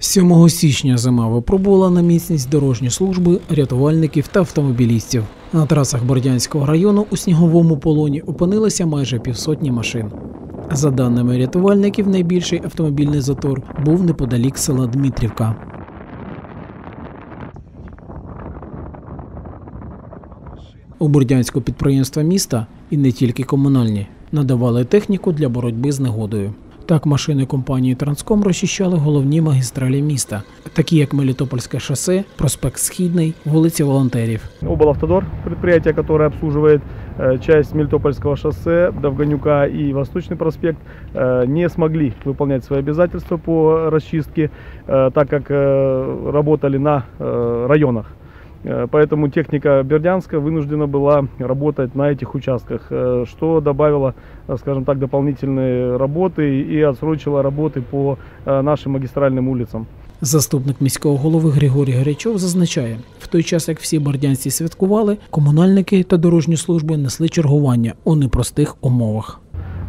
7 січня зима випробувала на міцність дорожні служби, рятувальників та автомобілістів. На трасах Бордянського району у сніговому полоні опинилося майже півсотні машин. За даними рятувальників, найбільший автомобільний затор був неподалік села Дмитрівка. У Бордянського підприємства міста і не тільки комунальні надавали техніку для боротьби з негодою. Так, машини компанії Транском розчищали головні магістралі міста, такі як Мелітопольське шосе, проспект Східний, вулиця Волонтерів. Облавтодор, предприятие, которое обслуживает э, часть Мелитопольского шоссе, Довганюка и Восточный проспект, э, не смогли выполнять свои обязательства по расчистке, э, так как э, работали на э, районах. Э, Поэтому техника Бердянска вынуждена была работать на этих участках, э, что добавило, э, скажем так, дополнительные работы и отсрочило работы по э, нашим магистральным улицам. Заступник міського голови Григорій Гарячов зазначає, в той час як всі бордянці святкували, комунальники та дорожні служби несли чергування у непростих умовах.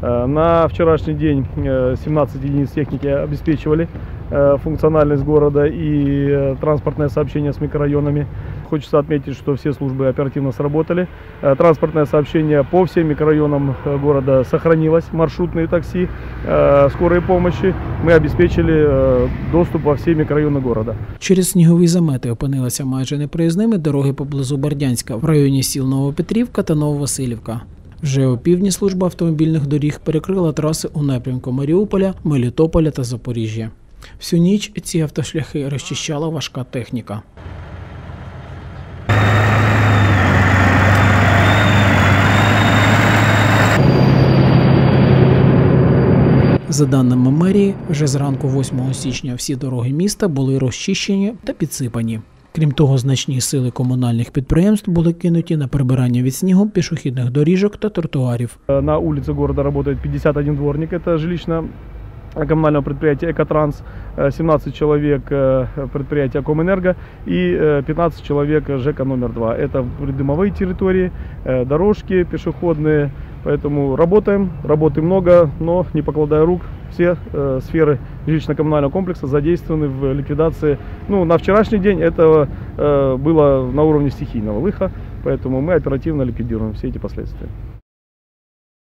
Э, На вчерашний день э, 17 единиц техники обеспечивали э, функциональность города и э, транспортное сообщение с микрорайонами. Хочется отметить, что все службы оперативно сработали. Э, Транспортное сообщение по всем микрорайонам э, города сохранилось. Маршрутные такси, э, скорой помощи. Мы обеспечили э, доступ во все микрорайоны города. Через снігові замети опинилися майже непроїзними дороги поблизу Бордянська в районі сіл Новопетрівка та Нововасилівка. Вже опівдні служба автомобільних доріг перекрила траси у напрямку Маріуполя, Мелітополя та Запоріжжя. Всю ніч ці автошляхи розчищала важка техніка. За даними мерії, вже зранку 8 січня всі дороги міста були розчищені та підсипані. Крім того, значні сили комунальних підприємств були кинуті на прибирання від снігу пішохідних доріжок та тротуарів. Э, На улице города работает 51 дворник, это жилищно коммунального предприятия «Экотранс», э, 17 человек э, предприятия «Комэнерго» и э, 15 человек ЖЭКа номер 2. Это придымовые территории, э, дорожки пешеходные, Поэтому работаем, работы много, но не покладая рук, все э, сферы жилищно-коммунального комплекса задействованы в ликвидации. Ну, на вчерашний день это э, было на уровне стихийного лыха, поэтому мы оперативно ликвидируем все эти последствия.